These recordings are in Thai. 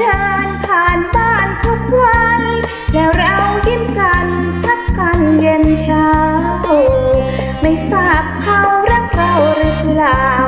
เดินผ่านบ้านทุกวัน แล้วเรายิ้มกันทักกันเย็นเช้า ไม่ทราบเขารักเราหรือเปล่า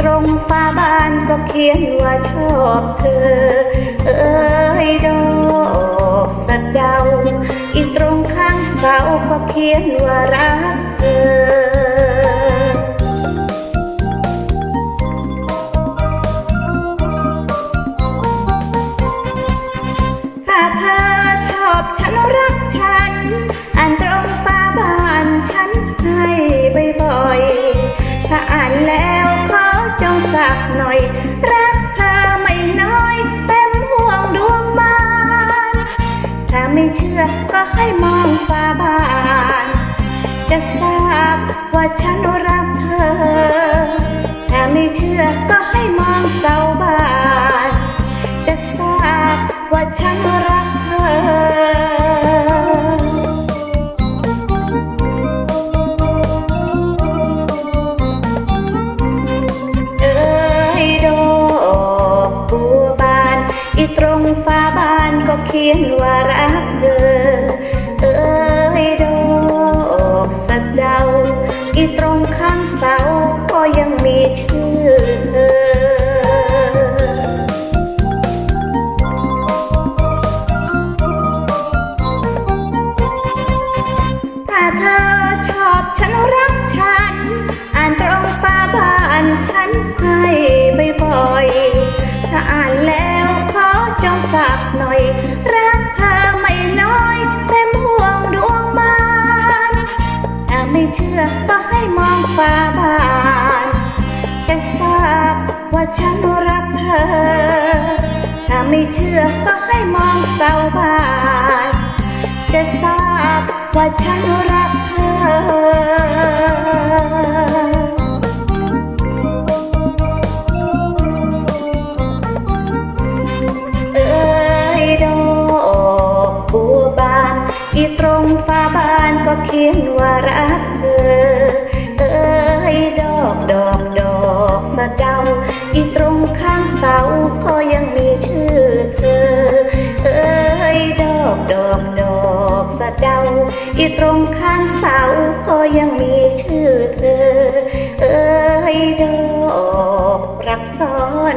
ตรงฟ้าบ้านก็เขียนว่าชอบเธอ เอ้ยดอกสะเดา อีตรงข้างเสาก็เขียนว่ารักเธอ จะทราบว่าฉันรักเธอ ถ้าไม่เชื่อก็ให้มองเสาบ้าน จะทราบว่าฉันรักเธอเอ้ยดอกบัวบานอีตรงฟ้าบ้านก็เขียนว่ารักเธอ อีตรงข้างเสาก็ยังมีชื่อเธอถ้าเธอชอบฉันรักฉัน อ่านตรงฟ้าบ้านฉันให้บ่อยๆถ้าอ่านแล้วขอจงสักหน่อย รักเธอไม่น้อยเต็มห่วงดวงบานถ้าไม่เชื่อก็ มองฟ้าบานจะทราบว่าฉันรักเธอ ถ้าไม่เชื่อก็ให้มองเสาบ้านจะทราบว่าฉันรักเธอเอ้ยดอกบัวบานอีตรงฟ้าบ้านก็เขียน ดอกดอกสะเดาอีตรงข้างเสาก็ยังมีชื่อเธอ เอ้ยดอกรักซ้อน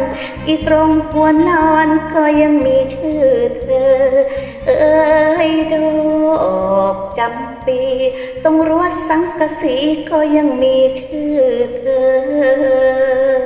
อีตรงหัวนอนก็ยังมีชื่อเธอ เอ้ยดอกจำปีตรงรั้วสังกะสีก็ยังมีชื่อเธอ